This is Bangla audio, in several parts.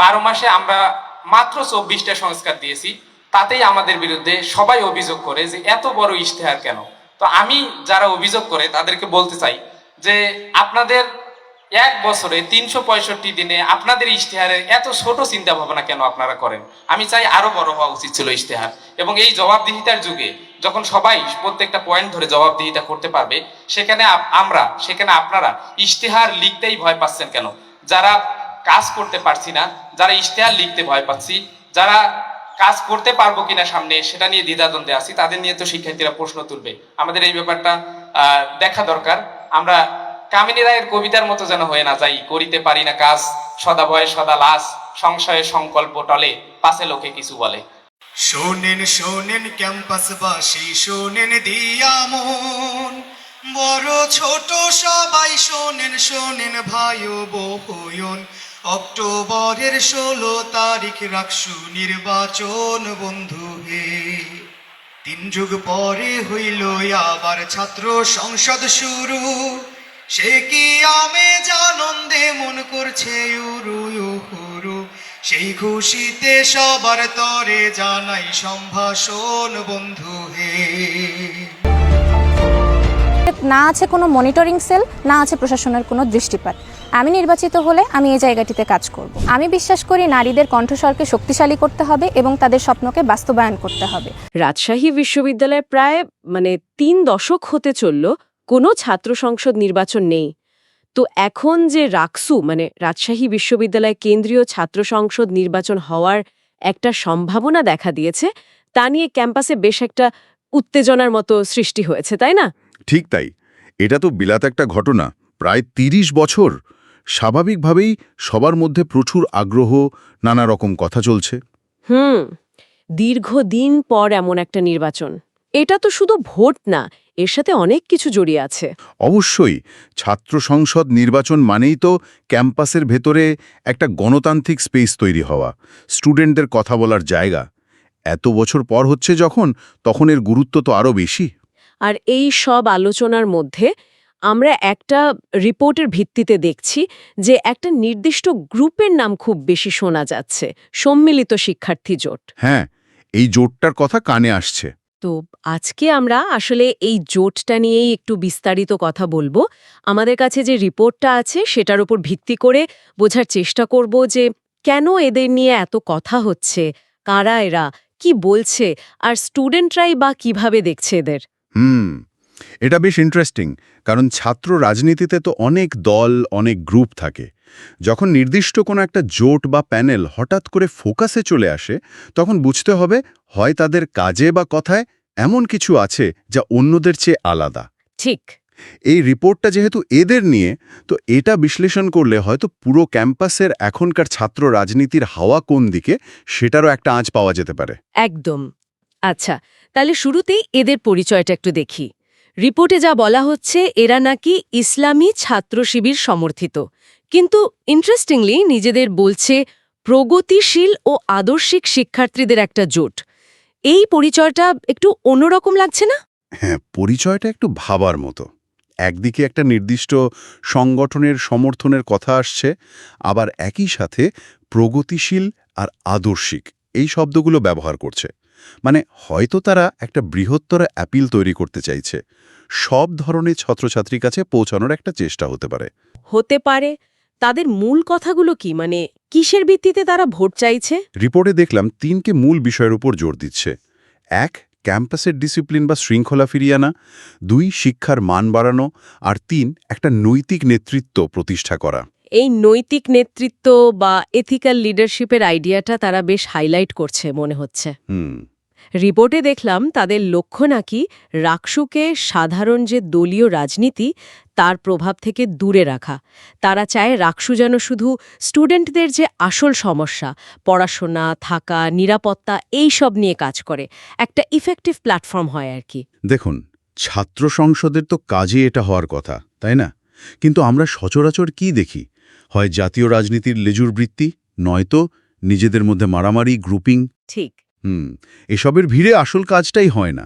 বারো মাসে আমরা মাত্র চব্বিশটা সংস্কার দিয়েছি, তাতেই আমাদের বিরুদ্ধে সবাই অভিযোগ করে যে এত বড় ইশতেহার কেন? তো আমি যারা অভিযোগ করে তাদেরকে বলতে চাই যে আপনাদের এক বছরে তিনশো পঁয়ষট্টি দিনে আপনাদের ইশতেহারের এত ছোট চিন্তা ভাবনা কেন আপনারা করেন? আমি চাই আরও বড় হওয়া উচিত ছিল ইশতেহার। এবং এই জবাবদিহিতার যুগে যখন সবাই প্রত্যেকটা পয়েন্ট ধরে জবাবদিহিতা করতে পারবে, সেখানে আমরা, সেখানে আপনারা ইশতেহার লিখতেই ভয় পাচ্ছেন কেন? যারা কাজ করতে পারছি না, যারা ইশতেহার লিখতে ভয় পাচ্ছি, যারা কাজ করতে পারব কিনা সামনে, সেটা নিয়ে দ্বিধাদ্বন্দ্বে আছি, তাদের নিয়ে তো শিক্ষার্থীরা প্রশ্ন তুলবে। আমাদের এই ব্যাপারটা দেখা দরকার। আমরা কামিনী রায়ের কবিতার মতো যেন হয়ে না যাই, করিতে পারি না কাজ, সদা ভয়ে, সদা লাশ, সংশয়ে সংকল্প টলে পাশে লোকে কিছু বলে। শোনেন শোনেন ক্যাম্পাসবাসী, শোনেন দিয়া মন। বড় ছোট সবাই শোনেন শোনেন ভাই বহয়ন অক্টোবরের ষোলো তারিখ রাখসু নির্বাচন, বন্ধু হে। তিন যুগ পরে হইল আবার ছাত্র সংসদ শুরু। সে কি আমে জানন্দে মন করছে সেই খুশিতে সবার তরে জানাই সম্ভাষণ, বন্ধু হে। না আছে কোনো মনিটরিং সেল না আছে প্রশাসনের কোনো দৃষ্টিপাত। আমি নির্বাচিত হলে আমি এই জায়গাটিতে কাজ করব। আমি বিশ্বাস করি নারীদের কণ্ঠস্বরকে শক্তিশালী করতে হবে এবং তাদের স্বপ্নকে বাস্তবায়ন করতে হবে। রাজশাহী বিশ্ববিদ্যালয়ে প্রায় মানে তিন দশক হতে চলল কোনো ছাত্র সংসদ নির্বাচন নেই। তো এখন যে রাকসু মানে রাজশাহী বিশ্ববিদ্যালয়ে কেন্দ্রীয় ছাত্র সংসদ নির্বাচন হওয়ার একটা সম্ভাবনা দেখা দিয়েছে তা নিয়ে ক্যাম্পাসে বেশ একটা উত্তেজনার মতো সৃষ্টি হয়েছে তাই না? ঠিক তাই। এটা তো বিলাত একটা ঘটনা। প্রায় ৩০ বছর স্বাভাবিকভাবেই সবার মধ্যে প্রচুর আগ্রহ নানা রকম কথা চলছে। হুম দীর্ঘদিন পর এমন একটা নির্বাচন। এটা তো শুধু ভোট না এর সাথে অনেক কিছু জড়িয়ে আছে। অবশ্যই ছাত্র সংসদ নির্বাচন মানেই তো ক্যাম্পাসের ভেতরে একটা গণতান্ত্রিক স্পেস তৈরি হওয়া স্টুডেন্টদের কথা বলার জায়গা। এত বছর পর হচ্ছে যখন তখন এর গুরুত্ব তো আরও বেশি। আর এই সব আলোচনার মধ্যে আমরা একটা রিপোর্টের ভিত্তিতে দেখছি যে একটা নির্দিষ্ট গ্রুপের নাম খুব বেশি শোনা যাচ্ছে সম্মিলিত শিক্ষার্থী জোট। হ্যাঁ এই জোটটার কথা কানে আসছে। তো আজকে আমরা আসলে এই জোটটা নিয়েই একটু বিস্তারিত কথা বলব। আমাদের কাছে যে রিপোর্টটা আছে সেটার উপর ভিত্তি করে বোঝার চেষ্টা করব যে কেন এদের নিয়ে এত কথা হচ্ছে কারা এরা কি বলছে আর স্টুডেন্টরাই বা কীভাবে দেখছে এদের। হুম এটা বেশ ইন্টারেস্টিং কারণ ছাত্র রাজনীতিতে তো অনেক দল অনেক গ্রুপ থাকে। যখন নির্দিষ্ট কোনো একটা জোট বা প্যানেল হঠাৎ করে ফোকাসে চলে আসে তখন বুঝতে হবে হয় তাদের কাজে বা কথায় এমন কিছু আছে যা অন্যদের চেয়ে আলাদা। ঠিক। এই রিপোর্টটা যেহেতু এদের নিয়ে তো এটা বিশ্লেষণ করলে হয়তো পুরো ক্যাম্পাসের এখনকার ছাত্র রাজনীতির হাওয়া কোন দিকে সেটারও একটা আঁচ পাওয়া যেতে পারে। একদম। আচ্ছা তাহলে শুরুতেই এদের পরিচয়টা একটু দেখি। রিপোর্টে যা বলা হচ্ছে, এরা নাকি ইসলামী ছাত্র শিবির সমর্থিত। কিন্তু ইন্টারেস্টিংলি নিজেদের বলছে, প্রগতিশীল ও আদর্শিক শিক্ষার্থীদের একটা জোট। এই পরিচয়টা একটু অন্যরকম লাগছে না? হ্যাঁ পরিচয়টা একটু ভাবার মতো। একদিকে একটা নির্দিষ্ট সংগঠনের সমর্থনের কথা আসছে, আবার একই সাথে প্রগতিশীল আর আদর্শিক এই শব্দগুলো ব্যবহার করছে। মানে হয়তো তারা একটা বৃহত্তর অ্যাপিল তৈরি করতে চাইছে। সব ধরনের ছাত্রছাত্রীর কাছে পৌঁছানোর একটা চেষ্টা হতে পারে। হতে পারে। তাদের মূল কথাগুলো কি? মানে কিসের ভিত্তিতে তারা ভোট চাইছে? রিপোর্টে দেখলাম তিনকে মূল বিষয়ের উপর জোর দিচ্ছে। এক ক্যাম্পাসের ডিসিপ্লিন বা শৃঙ্খলা ফিরিয়ে আনা। দুই শিক্ষার মান বাড়ানো। আর তিন একটা নৈতিক নেতৃত্ব প্রতিষ্ঠা করা। এই নৈতিক নেতৃত্ব বা এথিক্যাল লিডারশিপের আইডিয়াটা তারা বেশ হাইলাইট করছে মনে হচ্ছে। হুম। রিপোর্টে দেখলাম তাদের লক্ষ্য নাকি রাকসুকে সাধারণ যে দলীয় রাজনীতি তার প্রভাব থেকে দূরে রাখা। তারা চায় রাকসু যেন শুধু স্টুডেন্টদের যে আসল সমস্যা পড়াশোনা থাকা নিরাপত্তা এই সব নিয়ে কাজ করে। একটা ইফেক্টিভ প্ল্যাটফর্ম হয় আর কি। দেখুন ছাত্র সংসদের তো কাজে এটা হওয়ার কথা তাই না? কিন্তু আমরা সচরাচর কি দেখি? হয় জাতীয় রাজনীতির লেজুর বৃত্তি নয়তো নিজেদের মধ্যে মারামারি গ্রুপিং ঠিক। হুম এসবের ভিড়ে আসল কাজটাই হয় না।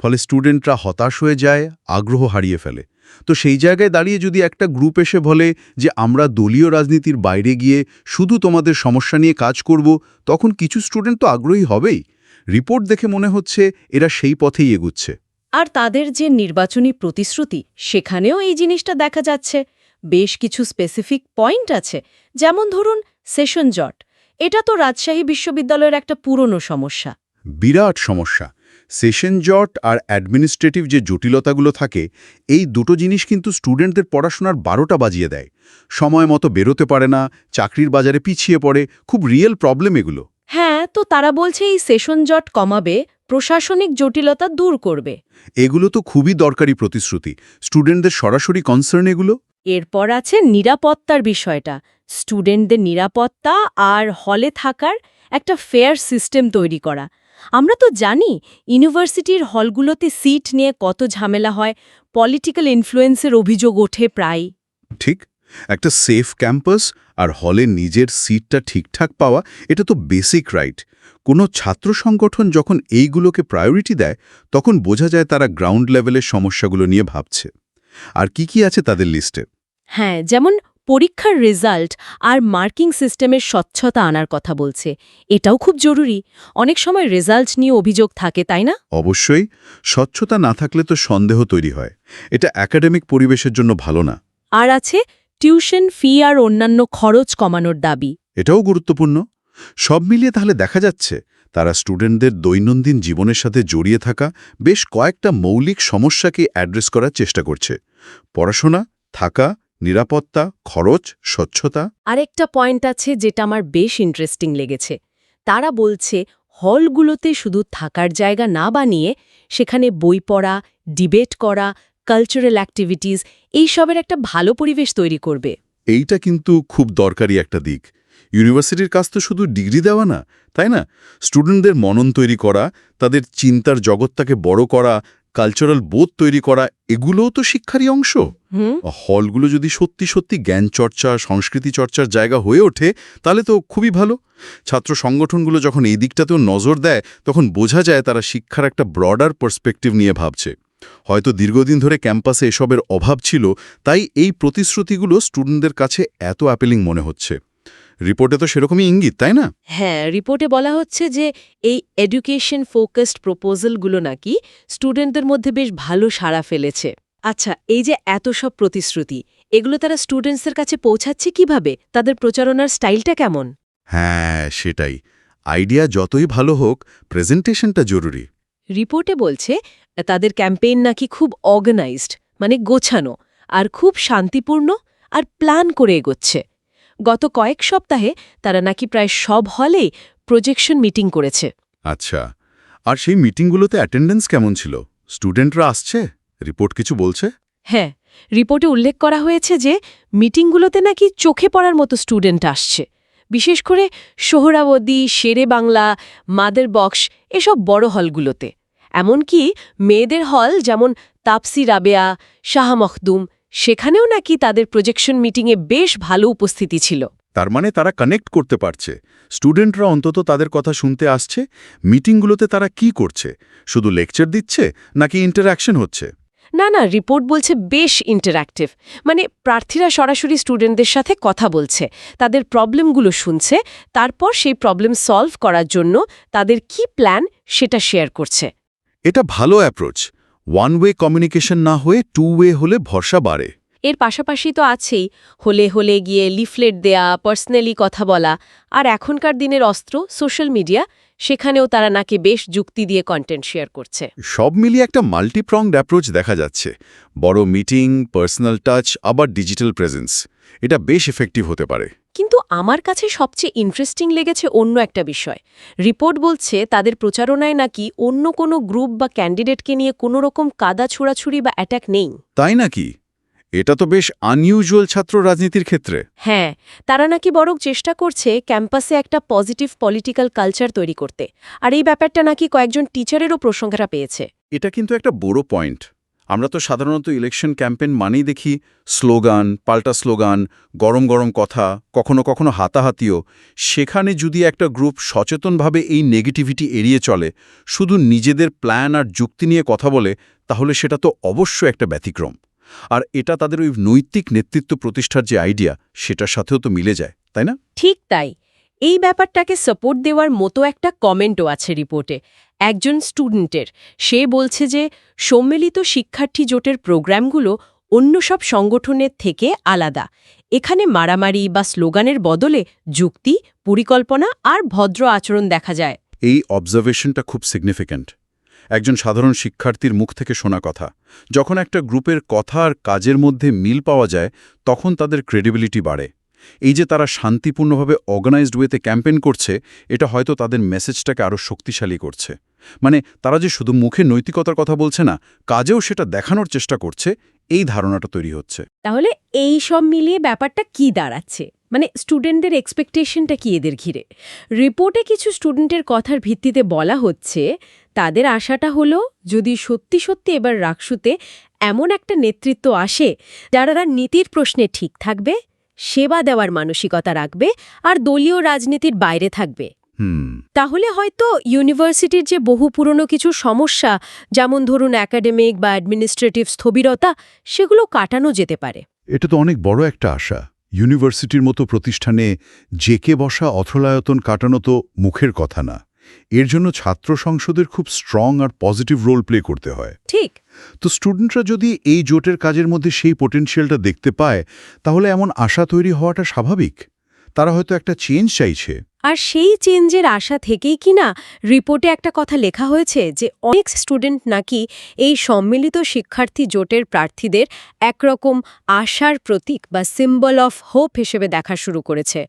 ফলে স্টুডেন্টরা হতাশ হয়ে যায় আগ্রহ হারিয়ে ফেলে। তো সেই জায়গায় দাঁড়িয়ে যদি একটা গ্রুপ এসে বলে যে আমরা দলীয় রাজনীতির বাইরে গিয়ে শুধু তোমাদের সমস্যা নিয়ে কাজ করব তখন কিছু স্টুডেন্ট তো আগ্রহী হবেই। রিপোর্ট দেখে মনে হচ্ছে এরা সেই পথেই এগুচ্ছে। আর তাদের যে নির্বাচনী প্রতিশ্রুতি সেখানেও এই জিনিসটা দেখা যাচ্ছে। বেশ কিছু স্পেসিফিক পয়েন্ট আছে যেমন ধরুন সেশন জট এটা তো রাজশাহী বিশ্ববিদ্যালয়ের একটা পুরনো সমস্যা। বিরাট সমস্যা। সেশন জট আর অ্যাডমিনিস্ট্রেটিভ যে জটিলতাগুলো থাকে এই দুটো জিনিস কিন্তু স্টুডেন্টদের পড়াশোনার বারোটা বাজিয়ে দেয়। সময় মতো বেরোতে পারে না চাকরির বাজারে পিছিয়ে পড়ে খুব রিয়েল প্রবলেম এগুলো। হ্যাঁ তো তারা বলছে এই সেশন জট কমাবে প্রশাসনিক জটিলতা দূর করবে। এগুলো তো খুবই দরকারি প্রতিশ্রুতি। স্টুডেন্টদের সরাসরি কনসার্ন এগুলো? এরপর আছে নিরাপত্তার বিষয়টা। স্টুডেন্টদের নিরাপত্তা আর হলে থাকার একটা ফেয়ার সিস্টেম তৈরি করা। আমরা তো জানি ইউনিভার্সিটির হলগুলোতে সিট নিয়ে কত ঝামেলা হয় পলিটিক্যাল ইনফ্লুয়েন্সের অভিযোগ ওঠে প্রায়। ঠিক। একটা সেফ ক্যাম্পাস আর হলে নিজের সিটটা ঠিকঠাক পাওয়া এটা তো বেসিক রাইট কোনো ছাত্র সংগঠন যখন এইগুলোকে প্রায়োরিটি দেয় তখন বোঝা যায় তারা গ্রাউন্ড লেভেলের সমস্যাগুলো নিয়ে ভাবছে। আর কি কি আছে তাদের লিস্টে হ্যাঁ যেমন পরীক্ষার রেজাল্ট আর মার্কিং সিস্টেমের স্বচ্ছতা আনার কথা বলছে। এটাও খুব জরুরি। অনেক সময় রেজাল্ট নিয়ে অভিযোগ থাকে তাই না? অবশ্যই। স্বচ্ছতা না থাকলে তো সন্দেহ তৈরি হয়। এটা একাডেমিক পরিবেশের জন্য ভালো না। আর আছে টিউশন ফি আর অন্যান্য খরচ কমানোর দাবি। এটাও গুরুত্বপূর্ণ। সব মিলিয়ে তাহলে দেখা যাচ্ছে তারা স্টুডেন্টদের দৈনন্দিন জীবনের সাথে জড়িয়ে থাকা বেশ কয়েকটা মৌলিক সমস্যাকে অ্যাড্রেস করার চেষ্টা করছে। পড়াশোনা থাকা নিরাপত্তা খরচ স্বচ্ছতা। আরেকটা পয়েন্ট আছে যেটা আমার বেশ ইন্টারেস্টিং লেগেছে। তারা বলছে হলগুলোতে শুধু থাকার জায়গা না বানিয়ে সেখানে বই পড়া ডিবেট করা কালচারাল অ্যাক্টিভিটিস এইসবের একটা ভালো পরিবেশ তৈরি করবে। এইটা কিন্তু খুব দরকারি একটা দিক। ইউনিভার্সিটির কাজ তো শুধু ডিগ্রি দেওয়া না তাই না? স্টুডেন্টদের মনন তৈরি করা তাদের চিন্তার জগৎটাকে বড় করা কালচারাল বোধ তৈরি করা এগুলোও তো শিক্ষারই অংশ। হলগুলো যদি সত্যি সত্যি জ্ঞান চর্চা সংস্কৃতি চর্চার জায়গা হয়ে ওঠে তাহলে তো খুবই ভালো। ছাত্র সংগঠনগুলো যখন এই দিকটাতেও নজর দেয় তখন বোঝা যায় তারা শিক্ষার একটা ব্রডার পার্সপেক্টিভ নিয়ে ভাবছে। হয়তো দীর্ঘদিন ধরে ক্যাম্পাসে এসবের অভাব ছিল তাই এই প্রতিশ্রুতিগুলো স্টুডেন্টদের কাছে এত অ্যাপেলিং মনে হচ্ছে। রিপোর্টে তো সেরকমই ইঙ্গিত তাই না? হ্যাঁ রিপোর্টে বলা হচ্ছে যে এই এডুকেশন ফোকাসড প্রপোজালগুলো নাকি স্টুডেন্টদের মধ্যে বেশ ভালো সাড়া ফেলেছে। আচ্ছা এই যে এত সব প্রতিশ্রুতি এগুলো তারা স্টুডেন্টসের কাছে পৌঁছাচ্ছে কীভাবে? তাদের প্রচারণার স্টাইলটা কেমন? হ্যাঁ সেটাই। আইডিয়া যতই ভালো হোক প্রেজেন্টেশনটা জরুরি। রিপোর্টে বলছে তাদের ক্যাম্পেইন নাকি খুব অর্গানাইজড মানে গোছানো আর খুব শান্তিপূর্ণ আর প্ল্যান করে এগোচ্ছে। গত কয়েক সপ্তাহে তারা নাকি প্রায় সব হলেই প্রজেকশন মিটিং করেছে। আচ্ছা আর সেই মিটিংগুলোতে অ্যাটেন্ডেন্স কেমন ছিল? স্টুডেন্টরা আসছে? রিপোর্ট কিছু বলছে? হ্যাঁ রিপোর্টে উল্লেখ করা হয়েছে যে মিটিংগুলোতে নাকি চোখে পড়ার মতো স্টুডেন্ট আসছে। বিশেষ করে সোহরাবতী শেরে বাংলা মাদের বক্স এসব বড় হলগুলোতে। এমনকি মেয়েদের হল যেমন তাপসি রাবেয়া শাহ মখদুম সেখানেও নাকি তাদের প্রজেকশন মিটিংয়ে বেশ ভালো উপস্থিতি ছিল। তার মানে তারা কানেক্ট করতে পারছে। স্টুডেন্টরা অন্তত তাদের কথা শুনতে আসছে। মিটিংগুলোতে তারা কি করছে? শুধু লেকচার দিচ্ছে নাকি ইন্টারাকশন হচ্ছে? না না রিপোর্ট বলছে বেশ ইন্টারঅ্যাক্টিভ মানে প্রার্থীরা সরাসরি স্টুডেন্টদের সাথে কথা বলছে তাদের প্রবলেমগুলো শুনছে তারপর সেই প্রবলেম সলভ করার জন্য তাদের কি প্ল্যান সেটা শেয়ার করছে। এটা ভালো অ্যাপ্রোচ ওয়ান ওয়ে কমিউনিকেশন না হয়ে টু ওয়ে হলে ভরসা বাড়ে। এর পাশাপাশি তো আছেই, হলে হলে গিয়ে লিফলেট দেয়া পার্সোনালি কথা বলা, আর এখনকার দিনের অস্ত্র সোশ্যাল মিডিয়া সেখানেও তারা নাকি বেশ যুক্তি দিয়ে কন্টেন্ট শেয়ার করছে। সব মিলিয়ে একটা মাল্টিপ্রংড অ্যাপ্রোচ দেখা যাচ্ছে। বড় মিটিং পার্সোনাল টাচ আবার ডিজিটাল প্রেজেন্স এটা বেশ এফেক্টিভ হতে পারে। কিন্তু আমার কাছে সবচেয়ে ইন্টারেস্টিং লেগেছে অন্য একটা বিষয়। রিপোর্ট বলছে তাদের প্রচারণায় নাকি অন্য কোনো গ্রুপ বা ক্যান্ডিডেটকে নিয়ে কোনো রকম কাদা ছোড়াছুড়ি বা অ্যাটাক নেই। তাই নাকি? এটা তো বেশ আনইউজুয়াল ছাত্র রাজনীতির ক্ষেত্রে। হ্যাঁ তারা নাকি বরং চেষ্টা করছে ক্যাম্পাসে একটা পজিটিভ পলিটিক্যাল কালচার তৈরি করতে। আর এই ব্যাপারটা নাকি কয়েকজন টিচারেরও প্রশংসা পেয়েছে। এটা কিন্তু একটা বড় পয়েন্ট আমরা তো সাধারণত ইলেকশন ক্যাম্পেইন মানেই দেখি স্লোগান পাল্টা স্লোগান গরম গরম কথা কখনো কখনো হাতাহাতিও। সেখানে যদি একটা গ্রুপ সচেতনভাবে এই নেগেটিভিটি এড়িয়ে চলে শুধু নিজেদের প্ল্যান আর যুক্তি নিয়ে কথা বলে তাহলে সেটা তো অবশ্য একটা ব্যতিক্রম। আর এটা তাদের ওই নৈতিক নেতৃত্ব প্রতিষ্ঠার যে আইডিয়া সেটার সাথেও তো মিলে যায় তাই না? ঠিক তাই। এই ব্যাপারটাকে সাপোর্ট দেওয়ার মতো একটা কমেন্টও আছে রিপোর্টে একজন স্টুডেন্টের সে বলছে যে সম্মিলিত শিক্ষার্থী জোটের প্রোগ্রামগুলো অন্য সব সংগঠনের থেকে আলাদা। এখানে মারামারি বা স্লোগানের বদলে যুক্তি পরিকল্পনা আর ভদ্র আচরণ দেখা যায়। এই অবজারভেশনটা খুব সিগনিফিক্যান্ট একজন সাধারণ শিক্ষার্থীর মুখ থেকে শোনা কথা। যখন একটা গ্রুপের কথা আর কাজের মধ্যে মিল পাওয়া যায়, তখন তাদের ক্রেডিবিলিটি বাড়ে। এই যে তারা শান্তিপূর্ণভাবে অর্গানাইজড ওয়েতে ক্যাম্পেন করছে, এটা হয়তো তাদের মেসেজটাকে আরও শক্তিশালী করছে। মানে তারা যে শুধু মুখে নৈতিকতার কথা বলছে না, কাজেও সেটা দেখানোর চেষ্টা করছে, এই ধারণাটা তৈরি হচ্ছে। তাহলে এই সব মিলিয়ে ব্যাপারটা কি দাঁড়াচ্ছে? মানে স্টুডেন্টদের এক্সপেকটেশনটা কি এদের ঘিরে? রিপোর্টে কিছু স্টুডেন্টের কথার ভিত্তিতে বলা হচ্ছে তাদের আশাটা হলো যদি সত্যি সত্যি এবার রাকসুতে এমন একটা নেতৃত্ব আসে যারা নীতির প্রশ্নে ঠিক থাকবে সেবা দেওয়ার মানসিকতা রাখবে আর দলীয় রাজনীতির বাইরে থাকবে। তাহলে হয়তো ইউনিভার্সিটির যে বহু পুরনো কিছু সমস্যা যেমন ধরুন একাডেমিক বা অ্যাডমিনিস্ট্রেটিভ স্থবিরতা সেগুলো কাটানো যেতে পারে। এটা তো অনেক বড় একটা আশা। ইউনিভার্সিটির মতো প্রতিষ্ঠানে জেকে বসা অথলায়তন কাটানো তো মুখের কথা না। এর জন্য ছাত্র সংসদের খুব স্ট্রং আর পজিটিভ রোল প্লে করতে হয়। ঠিক। তো স্টুডেন্টরা যদি এই জোটের কাজের মধ্যে সেই পোটেনশিয়ালটা দেখতে পায় তাহলে এমন আশা তৈরি হওয়াটা স্বাভাবিক। তারা হয়তো একটা চেঞ্জ চাইছে। আর সেই চেঞ্জের আশা থেকেই কিনা রিপোর্টে একটা কথা লেখা হয়েছে যে অনেক স্টুডেন্ট নাকি এই সম্মিলিত শিক্ষার্থী জোটের প্রার্থীদের একরকম আশার প্রতীক বা সিম্বল অফ হোপ হিসেবে দেখা শুরু করেছে।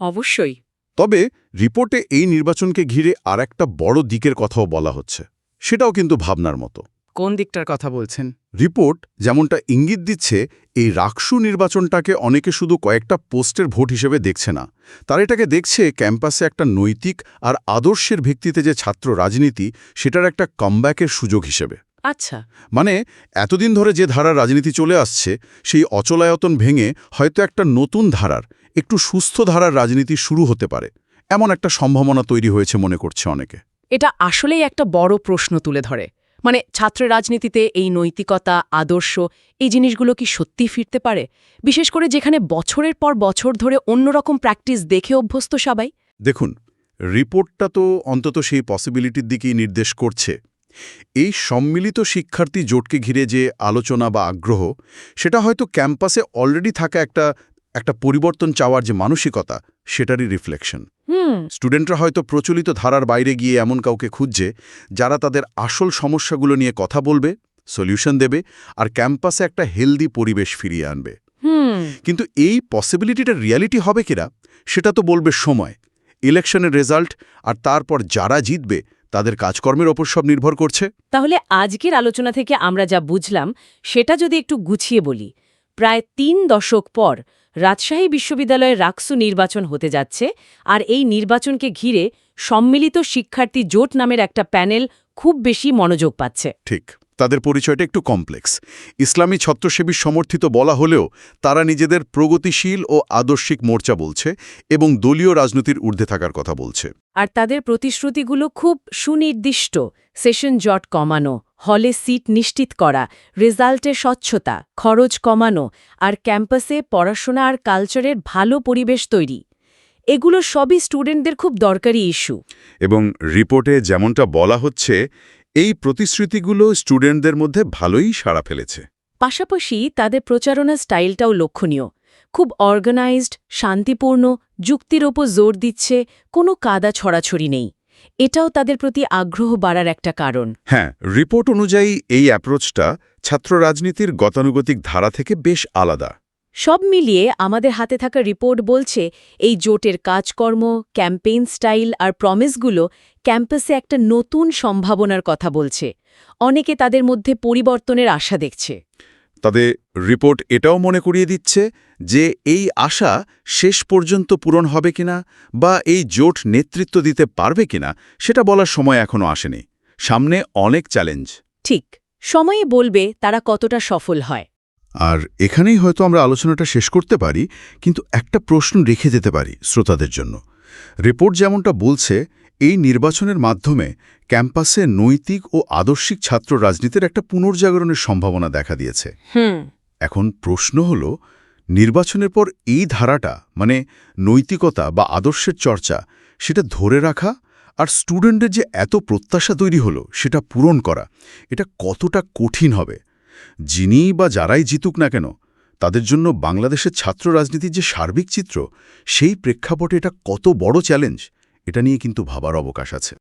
অবশ্যই। তবে রিপোর্টে এই নির্বাচনকে ঘিরে আর একটা বড় দিকের কথাও বলা হচ্ছে সেটাও কিন্তু ভাবনার মতো। কোন দিকটার কথা বলছেন? রিপোর্ট যেমনটা ইঙ্গিত দিচ্ছে এই রাকসু নির্বাচনটাকে অনেকে শুধু কয়েকটা পোস্টের ভোট হিসেবে দেখছে না। তার এটাকে দেখছে ক্যাম্পাসে একটা নৈতিক আর আদর্শের ভিত্তিতে যে ছাত্র রাজনীতি সেটার একটা কমব্যাকের সুযোগ হিসেবে। আচ্ছা। মানে এতদিন ধরে যে ধারার রাজনীতি চলে আসছে সেই অচলায়তন ভেঙে হয়তো একটা নতুন ধারার একটু সুস্থ ধারার রাজনীতি শুরু হতে পারে। এমন একটা সম্ভাবনা তৈরি হয়েছে মনে করছে অনেকে। এটা আসলেই একটা বড় প্রশ্ন তুলে ধরে। মানে ছাত্র রাজনীতিতে এই নৈতিকতা, আদর্শ, এই জিনিসগুলো কি সত্যিই ফিরতে পারে? বিশেষ করে যেখানে বছরের পর বছর ধরে অন্যরকম প্র্যাকটিস দেখে অভ্যস্ত সবাই। দেখুন, রিপোর্টটা তো অন্তত সেই পসিবিলিটির দিকেই নির্দেশ করছে। এই সম্মিলিত শিক্ষার্থী জোটকে ঘিরে যে আলোচনা বা আগ্রহ, সেটা হয়তো ক্যাম্পাসে অলরেডি থাকা একটা একটা পরিবর্তন চাওয়ার যে মানসিকতা সেটারই রিফ্লেকশন স্টুডেন্টরা হয়তো প্রচলিত ধারার বাইরে গিয়ে এমন কাউকে খুঁজছে যারা তাদের আসল সমস্যাগুলো নিয়ে কথা বলবে সলিউশন দেবে আর ক্যাম্পাসে একটা হেলদি পরিবেশ ফিরিয়ে আনবে। কিন্তু এই পসিবিলিটিটা রিয়ালিটি হবে কিনা সেটা তো বলবে সময়। ইলেকশনের রেজাল্ট আর তারপর যারা জিতবে তাদের কাজকর্মের ওপর সব নির্ভর করছে। তাহলে আজকের আলোচনা থেকে আমরা যা বুঝলাম সেটা যদি একটু গুছিয়ে বলি প্রায় তিন দশক পর রাজশাহী বিশ্ববিদ্যালয়ের রাকসু নির্বাচন হতে যাচ্ছে আর এই নির্বাচনকে ঘিরে সম্মিলিত শিক্ষার্থী জোট নামের একটা প্যানেল খুব বেশি মনোযোগ পাচ্ছে। ঠিক তাদের পরিচয়টা একটু কমপ্লেক্স। ইসলামী ছত্রসেবী সমর্থিত বলা হলেও তারা নিজেদের প্রগতিশীল ও আদর্শিক মোর্চা বলছে এবং দলীয় রাজনীতির ঊর্ধ্বে থাকার কথা বলছে। আর তাদের প্রতিশ্রুতিগুলো খুব সুনির্দিষ্ট সেশন জট কমানো। হলে সিট নিশ্চিত করা রেজাল্টে স্বচ্ছতা খরচ কমানো আর ক্যাম্পাসে পড়াশোনা আর কালচারের ভালো পরিবেশ তৈরি। এগুলো সবই স্টুডেন্টদের খুব দরকারি ইস্যু। এবং রিপোর্টে যেমনটা বলা হচ্ছে এই প্রতিশ্রুতিগুলো স্টুডেন্টদের মধ্যে ভালোই সাড়া ফেলেছে। পাশাপাশি তাদের প্রচারণার স্টাইলটাও লক্ষণীয়। খুব অর্গানাইজড শান্তিপূর্ণ যুক্তির ওপর জোর দিচ্ছে কোনো কাদা ছড়াছড়ি নেই। এটাও তাদের প্রতি আগ্রহ বাড়ার একটা কারণ। হ্যাঁ রিপোর্ট অনুযায়ী এই অ্যাপ্রোচটা ছাত্র রাজনীতির গতানুগতিক ধারা থেকে বেশ আলাদা। সব মিলিয়ে আমাদের হাতে থাকা রিপোর্ট বলছে এই জোটের কাজকর্ম ক্যাম্পেইন স্টাইল আর প্রমিসগুলো ক্যাম্পাসে একটা নতুন সম্ভাবনার কথা বলছে। অনেকে তাদের মধ্যে পরিবর্তনের আশা দেখছে। তবে রিপোর্ট এটাও মনে করিয়ে দিচ্ছে যে এই আশা শেষ পর্যন্ত পূরণ হবে কিনা বা এই জোট নেতৃত্ব দিতে পারবে কিনা সেটা বলার সময় এখনও আসেনি। সামনে অনেক চ্যালেঞ্জ। ঠিক সময়ে বলবে তারা কতটা সফল হয়। আর এখানেই হয়তো আমরা আলোচনাটা শেষ করতে পারি কিন্তু একটা প্রশ্ন রেখে যেতে পারি শ্রোতাদের জন্য। রিপোর্ট যেমনটা বলছে এই নির্বাচনের মাধ্যমে ক্যাম্পাসে নৈতিক ও আদর্শিক ছাত্র রাজনীতির একটা পুনর্জাগরণের সম্ভাবনা দেখা দিয়েছে। এখন প্রশ্ন হল নির্বাচনের পর এই ধারাটা মানে নৈতিকতা বা আদর্শের চর্চা সেটা ধরে রাখা আর স্টুডেন্টের যে এত প্রত্যাশা তৈরি হলো সেটা পূরণ করা এটা কতটা কঠিন হবে? যিনি বা যারাই জিতুক না কেন তাদের জন্য বাংলাদেশের ছাত্র রাজনীতির যে সার্বিক চিত্র সেই প্রেক্ষাপটে এটা কত বড় চ্যালেঞ্জ? এটা নিয়ে কিন্তু ভাবার অবকাশ আছে।